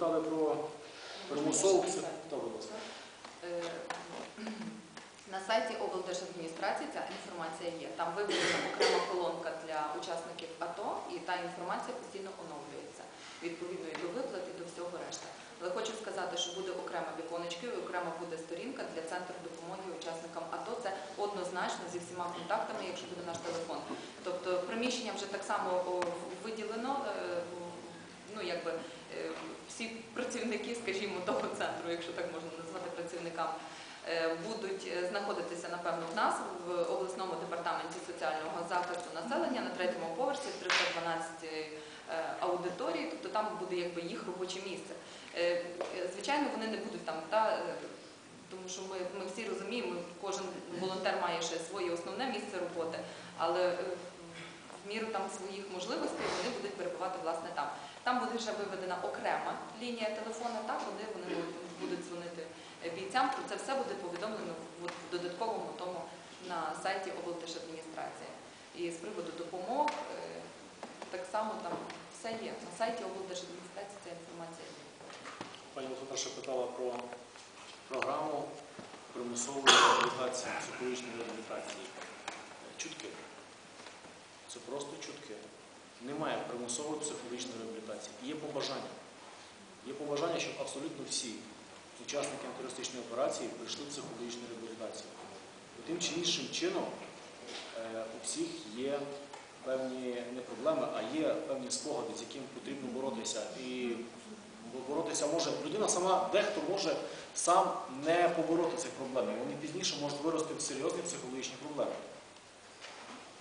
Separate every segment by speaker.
Speaker 1: питали про примусову.
Speaker 2: Е, На сайті облдержадміністрації ця інформація є. Там виведена окрема колонка для учасників АТО, і та інформація постійно оновлюється відповідно і до виплат, і до всього решта. Але хочу сказати, що буде окрема віконечко і окрема буде сторінка для центру допомоги учасникам АТО. Це однозначно зі всіма контактами, якщо буде наш телефон. Тобто приміщення вже так само виділено. Ну, якби е, всі працівники, скажімо, того центру, якщо так можна назвати працівникам, е, будуть е, знаходитися, напевно, в нас в обласному департаменті соціального захисту населення на третьому поверсі 312 е, аудиторії, тобто там буде якби їх робоче місце. Звичайно, вони не будуть там, та, тому що ми, ми всі розуміємо, кожен волонтер має ще своє основне місце роботи, але в міру там своїх можливостей вони будуть перебувати власне там. Там буде ще виведена окрема лінія телефона, так вони, вони будуть дзвонити е, бійцям. Про це все буде повідомлено в, додатковому тому на сайті облдержадміністрації. І з приводу допомог е, так само там все є. На сайті облдержадміністрації ця інформація є.
Speaker 1: Пані ще питала про програму примусової реабілітації, психологічної реабілітації. Чутки. Це просто чутки. Немає примусової психологічної реабілітації. Є побажання. Є побажання, щоб абсолютно всі учасники антитерористичної операції пройшли психологічну реабілітацію. І тим чи іншим чином е, у всіх є певні не проблеми, а є певні спогади, з якими потрібно боротися. І боротися може людина сама, дехто може сам не побороти цих проблем. Вони пізніше можуть вирости в серйозні психологічні проблеми.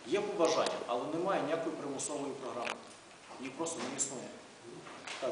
Speaker 1: Є побажання, але немає ніякої примусової програми. Її просто не існує.